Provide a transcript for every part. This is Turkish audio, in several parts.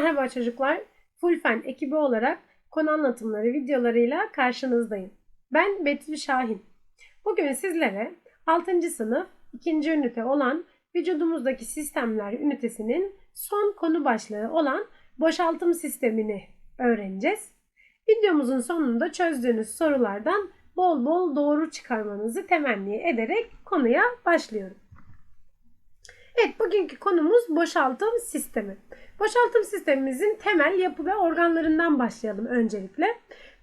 Merhaba çocuklar. Full ekibi olarak konu anlatımları videolarıyla karşınızdayım. Ben Betül Şahin. Bugün sizlere 6. sınıf 2. ünite olan vücudumuzdaki sistemler ünitesinin son konu başlığı olan boşaltım sistemini öğreneceğiz. Videomuzun sonunda çözdüğünüz sorulardan bol bol doğru çıkarmanızı temenni ederek konuya başlıyorum. Evet bugünkü konumuz boşaltım sistemi. Boşaltım sistemimizin temel yapı ve organlarından başlayalım öncelikle.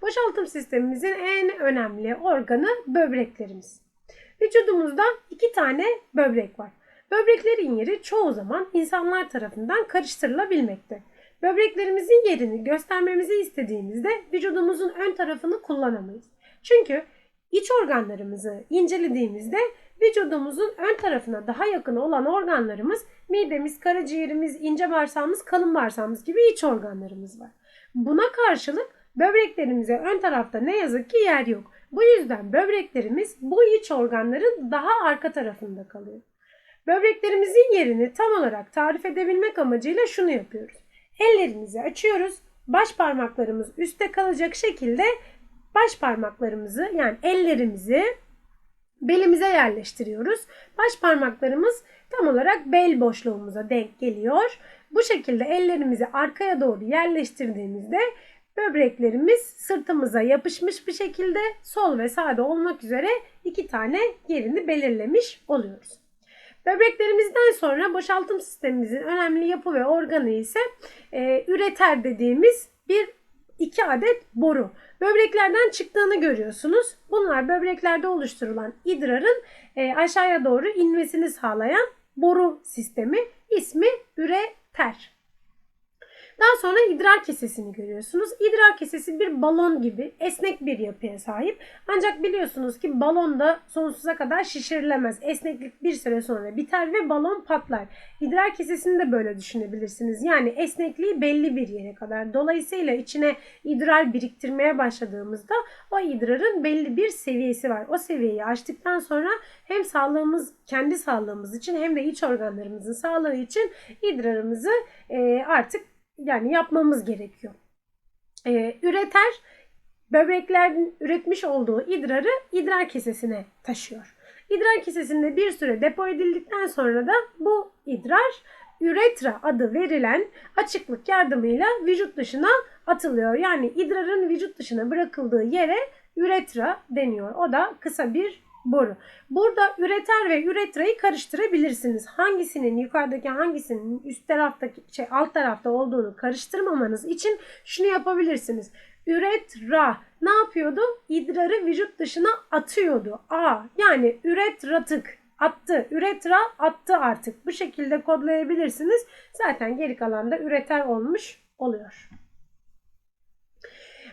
Boşaltım sistemimizin en önemli organı böbreklerimiz. Vücudumuzda iki tane böbrek var. Böbreklerin yeri çoğu zaman insanlar tarafından karıştırılabilmekte. Böbreklerimizin yerini göstermemizi istediğimizde vücudumuzun ön tarafını kullanamayız. Çünkü iç organlarımızı incelediğimizde vücudumuzun ön tarafına daha yakın olan organlarımız midemiz, karaciğerimiz, ince bağırsağımız, kalın bağırsağımız gibi iç organlarımız var. Buna karşılık böbreklerimize ön tarafta ne yazık ki yer yok. Bu yüzden böbreklerimiz bu iç organların daha arka tarafında kalıyor. Böbreklerimizin yerini tam olarak tarif edebilmek amacıyla şunu yapıyoruz. Ellerimizi açıyoruz. Baş parmaklarımız üstte kalacak şekilde baş parmaklarımızı yani ellerimizi belimize yerleştiriyoruz. Baş parmaklarımız tam olarak bel boşluğumuza denk geliyor. Bu şekilde ellerimizi arkaya doğru yerleştirdiğimizde böbreklerimiz sırtımıza yapışmış bir şekilde sol ve sağda olmak üzere iki tane yerini belirlemiş oluyoruz. Böbreklerimizden sonra boşaltım sistemimizin önemli yapı ve organı ise e, üreter dediğimiz bir iki adet boru. Böbreklerden çıktığını görüyorsunuz. Bunlar böbreklerde oluşturulan idrarın e, aşağıya doğru inmesini sağlayan boru sistemi. İsmi üreter. Daha sonra idrar kesesini görüyorsunuz. İdrar kesesi bir balon gibi esnek bir yapıya sahip. Ancak biliyorsunuz ki balon da sonsuza kadar şişirilemez. Esneklik bir süre sonra biter ve balon patlar. İdrar kesesini de böyle düşünebilirsiniz. Yani esnekliği belli bir yere kadar. Dolayısıyla içine idrar biriktirmeye başladığımızda o idrarın belli bir seviyesi var. O seviyeyi aştıktan sonra hem sağlığımız, kendi sağlığımız için hem de iç organlarımızın sağlığı için idrarımızı artık yani yapmamız gerekiyor. Ee, üreter böbreklerin üretmiş olduğu idrarı idrar kesesine taşıyor. İdrar kesesinde bir süre depo edildikten sonra da bu idrar üretra adı verilen açıklık yardımıyla vücut dışına atılıyor. Yani idrarın vücut dışına bırakıldığı yere üretra deniyor. O da kısa bir boru. Burada üreter ve üretrayı karıştırabilirsiniz. Hangisinin yukarıdaki hangisinin üst taraftaki şey alt tarafta olduğunu karıştırmamanız için şunu yapabilirsiniz. Üretra ne yapıyordu? İdrarı vücut dışına atıyordu. A yani üretratık attı. Üretra attı artık. Bu şekilde kodlayabilirsiniz. Zaten geri kalan da üreter olmuş oluyor.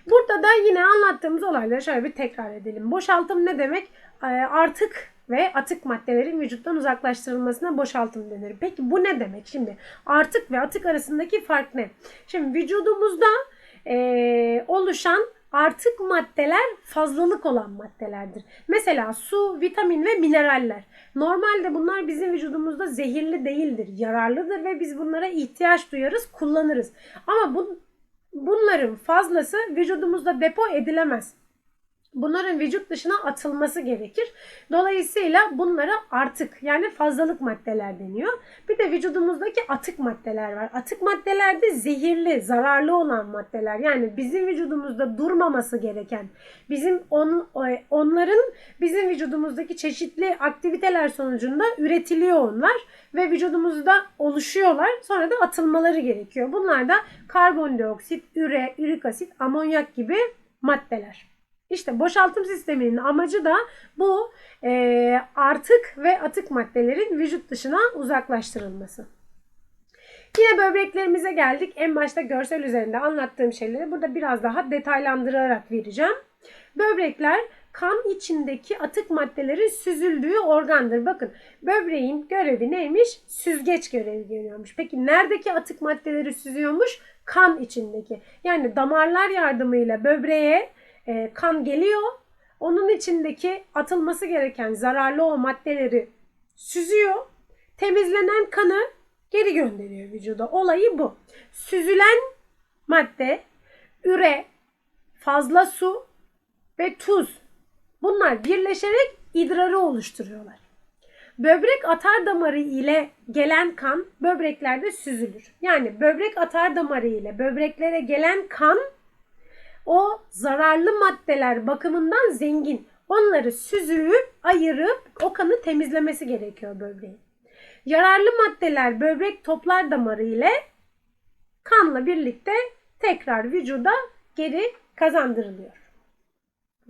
Burada da yine anlattığımız olayları şöyle bir tekrar edelim. Boşaltım ne demek? Ee, artık ve atık maddelerin vücuttan uzaklaştırılmasına boşaltım denir. Peki bu ne demek? Şimdi artık ve atık arasındaki fark ne? Şimdi vücudumuzda e, oluşan artık maddeler fazlalık olan maddelerdir. Mesela su, vitamin ve mineraller. Normalde bunlar bizim vücudumuzda zehirli değildir, yararlıdır ve biz bunlara ihtiyaç duyarız, kullanırız. Ama bu, bunların fazlası vücudumuzda depo edilemez bunların vücut dışına atılması gerekir. Dolayısıyla bunlara artık yani fazlalık maddeler deniyor. Bir de vücudumuzdaki atık maddeler var. Atık maddelerde zehirli, zararlı olan maddeler. Yani bizim vücudumuzda durmaması gereken, bizim on, onların bizim vücudumuzdaki çeşitli aktiviteler sonucunda üretiliyor onlar ve vücudumuzda oluşuyorlar. Sonra da atılmaları gerekiyor. Bunlar da karbondioksit, üre, ürik asit, amonyak gibi maddeler. İşte boşaltım sisteminin amacı da bu e, artık ve atık maddelerin vücut dışına uzaklaştırılması. Yine böbreklerimize geldik. En başta görsel üzerinde anlattığım şeyleri burada biraz daha detaylandırarak vereceğim. Böbrekler kan içindeki atık maddelerin süzüldüğü organdır. Bakın böbreğin görevi neymiş? Süzgeç görevi görüyormuş. Peki neredeki atık maddeleri süzüyormuş? Kan içindeki. Yani damarlar yardımıyla böbreğe e, kan geliyor. Onun içindeki atılması gereken zararlı o maddeleri süzüyor. Temizlenen kanı geri gönderiyor vücuda. Olayı bu. Süzülen madde, üre, fazla su ve tuz. Bunlar birleşerek idrarı oluşturuyorlar. Böbrek atar damarı ile gelen kan böbreklerde süzülür. Yani böbrek atar damarı ile böbreklere gelen kan o zararlı maddeler bakımından zengin. Onları süzüp ayırıp o kanı temizlemesi gerekiyor böbreğin. Yararlı maddeler böbrek toplar damarı ile kanla birlikte tekrar vücuda geri kazandırılıyor.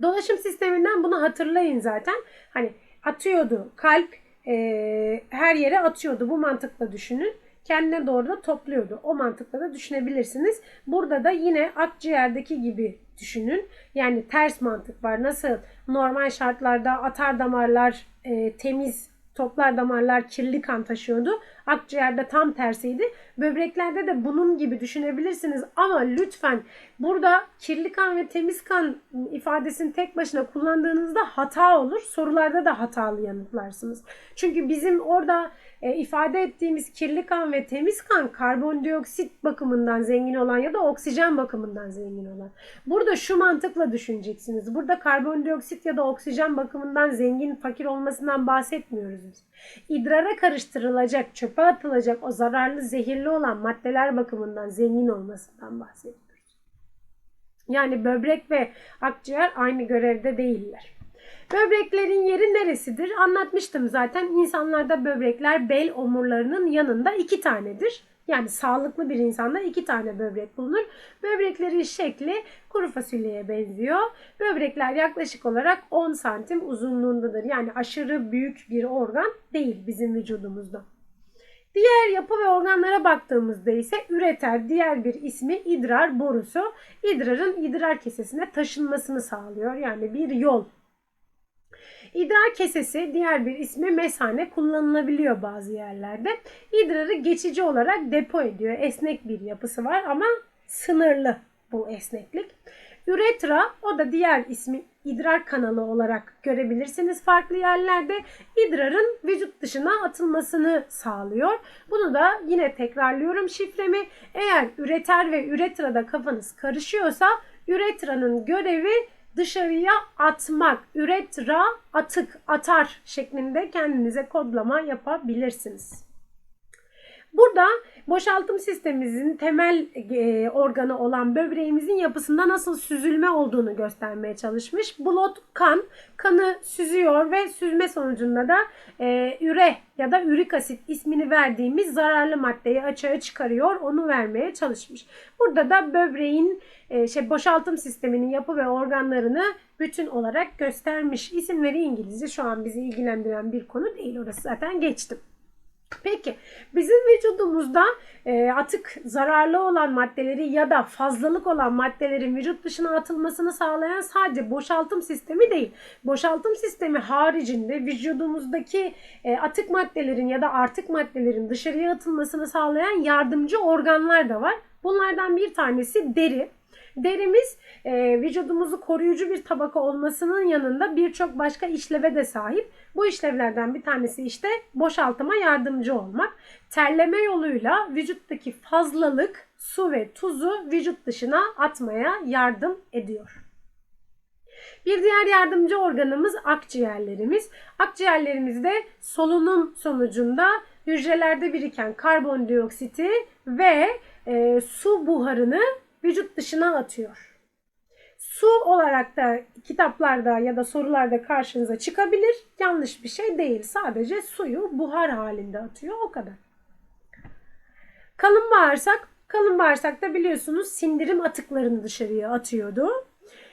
Dolaşım sisteminden bunu hatırlayın zaten. Hani atıyordu kalp e, her yere atıyordu. Bu mantıkla düşünün. Kendine doğru da topluyordu. O mantıkla da düşünebilirsiniz. Burada da yine akciğerdeki gibi düşünün. Yani ters mantık var. Nasıl normal şartlarda atar damarlar e, temiz toplar damarlar kirli kan taşıyordu. Akciğerde tam tersiydi. Böbreklerde de bunun gibi düşünebilirsiniz ama lütfen burada kirli kan ve temiz kan ifadesini tek başına kullandığınızda hata olur. Sorularda da hatalı yanıtlarsınız. Çünkü bizim orada e, ifade ettiğimiz kirli kan ve temiz kan karbondioksit bakımından zengin olan ya da oksijen bakımından zengin olan. Burada şu mantıkla düşüneceksiniz. Burada karbondioksit ya da oksijen bakımından zengin, fakir olmasından bahsetmiyoruz biz. İdrara karıştırılacak, çöpe atılacak o zararlı, zehirli olan maddeler bakımından zengin olmasından bahsediyoruz. Yani böbrek ve akciğer aynı görevde değiller. Böbreklerin yeri neresidir? Anlatmıştım zaten. İnsanlarda böbrekler bel omurlarının yanında iki tanedir. Yani sağlıklı bir insanda iki tane böbrek bulunur. Böbreklerin şekli kuru fasulyeye benziyor. Böbrekler yaklaşık olarak 10 santim uzunluğundadır. Yani aşırı büyük bir organ değil bizim vücudumuzda. Diğer yapı ve organlara baktığımızda ise üreter diğer bir ismi idrar borusu. İdrarın idrar kesesine taşınmasını sağlıyor. Yani bir yol İdrar kesesi diğer bir ismi mesane kullanılabiliyor bazı yerlerde. İdrarı geçici olarak depo ediyor. Esnek bir yapısı var ama sınırlı bu esneklik. Üretra o da diğer ismi idrar kanalı olarak görebilirsiniz farklı yerlerde. İdrarın vücut dışına atılmasını sağlıyor. Bunu da yine tekrarlıyorum şifremi. Eğer üreter ve üretrada kafanız karışıyorsa üretranın görevi dışarıya atmak, üretra, atık, atar şeklinde kendinize kodlama yapabilirsiniz. Burada boşaltım sistemimizin temel e, organı olan böbreğimizin yapısında nasıl süzülme olduğunu göstermeye çalışmış. Blot kan, kanı süzüyor ve süzme sonucunda da e, üre ya da ürik asit ismini verdiğimiz zararlı maddeyi açığa çıkarıyor. Onu vermeye çalışmış. Burada da böbreğin e, şey boşaltım sisteminin yapı ve organlarını bütün olarak göstermiş. İsimleri İngilizce şu an bizi ilgilendiren bir konu değil. Orası zaten geçtim. Peki bizim vücudumuzda e, atık zararlı olan maddeleri ya da fazlalık olan maddelerin vücut dışına atılmasını sağlayan sadece boşaltım sistemi değil. Boşaltım sistemi haricinde vücudumuzdaki e, atık maddelerin ya da artık maddelerin dışarıya atılmasını sağlayan yardımcı organlar da var. Bunlardan bir tanesi deri. Derimiz e, vücudumuzu koruyucu bir tabaka olmasının yanında birçok başka işleve de sahip. Bu işlevlerden bir tanesi işte boşaltıma yardımcı olmak. Terleme yoluyla vücuttaki fazlalık su ve tuzu vücut dışına atmaya yardım ediyor. Bir diğer yardımcı organımız akciğerlerimiz. Akciğerlerimizde solunum sonucunda hücrelerde biriken karbondioksiti ve e, su buharını vücut dışına atıyor. Su olarak da kitaplarda ya da sorularda karşınıza çıkabilir. Yanlış bir şey değil. Sadece suyu buhar halinde atıyor. O kadar. Kalın bağırsak. Kalın bağırsakta biliyorsunuz sindirim atıklarını dışarıya atıyordu.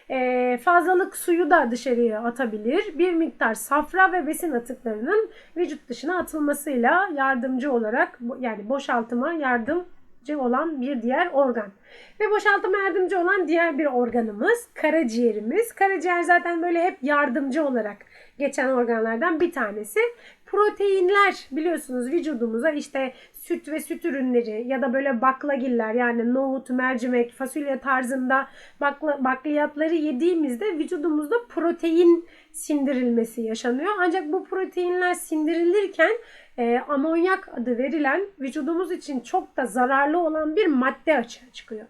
Ee, fazlalık suyu da dışarıya atabilir. Bir miktar safra ve besin atıklarının vücut dışına atılmasıyla yardımcı olarak yani boşaltıma yardım olan bir diğer organ. Ve boşaltıma yardımcı olan diğer bir organımız karaciğerimiz. Karaciğer zaten böyle hep yardımcı olarak geçen organlardan bir tanesi. Proteinler biliyorsunuz vücudumuza işte süt ve süt ürünleri ya da böyle baklagiller yani nohut, mercimek, fasulye tarzında bakla, bakliyatları yediğimizde vücudumuzda protein sindirilmesi yaşanıyor. Ancak bu proteinler sindirilirken e, amonyak adı verilen vücudumuz için çok da zararlı olan bir madde açığa çıkıyor.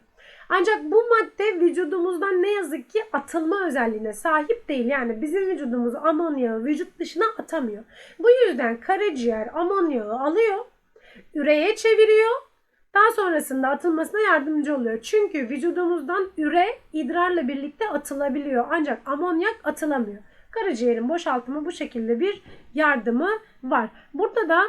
Ancak bu madde vücudumuzdan ne yazık ki atılma özelliğine sahip değil. Yani bizim vücudumuz amonyağı vücut dışına atamıyor. Bu yüzden karaciğer amonyağı alıyor, üreye çeviriyor. Daha sonrasında atılmasına yardımcı oluyor. Çünkü vücudumuzdan üre idrarla birlikte atılabiliyor. Ancak amonyak atılamıyor. Karaciğerin boşaltımı bu şekilde bir yardımı var. Burada da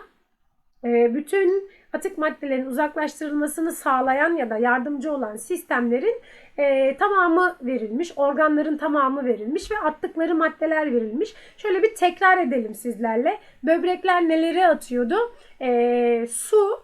bütün atık maddelerin uzaklaştırılmasını sağlayan ya da yardımcı olan sistemlerin e, tamamı verilmiş, organların tamamı verilmiş ve attıkları maddeler verilmiş. Şöyle bir tekrar edelim sizlerle. Böbrekler neleri atıyordu? E, su,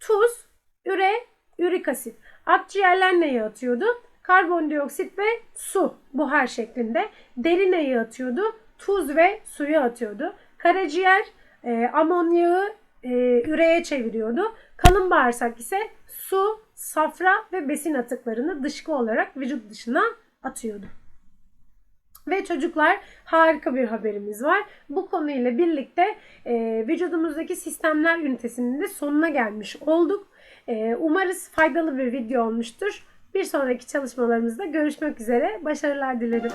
tuz, üre, ürik asit. Akciğerler neyi atıyordu? Karbondioksit ve su buhar şeklinde. Deri neyi atıyordu? Tuz ve suyu atıyordu. Karaciğer e, amonyağı e, üreye çeviriyordu. Kalın bağırsak ise su, safra ve besin atıklarını dışkı olarak vücut dışına atıyordu. Ve çocuklar harika bir haberimiz var. Bu konuyla birlikte e, vücudumuzdaki sistemler ünitesinin de sonuna gelmiş olduk. E, umarız faydalı bir video olmuştur. Bir sonraki çalışmalarımızda görüşmek üzere. Başarılar dilerim.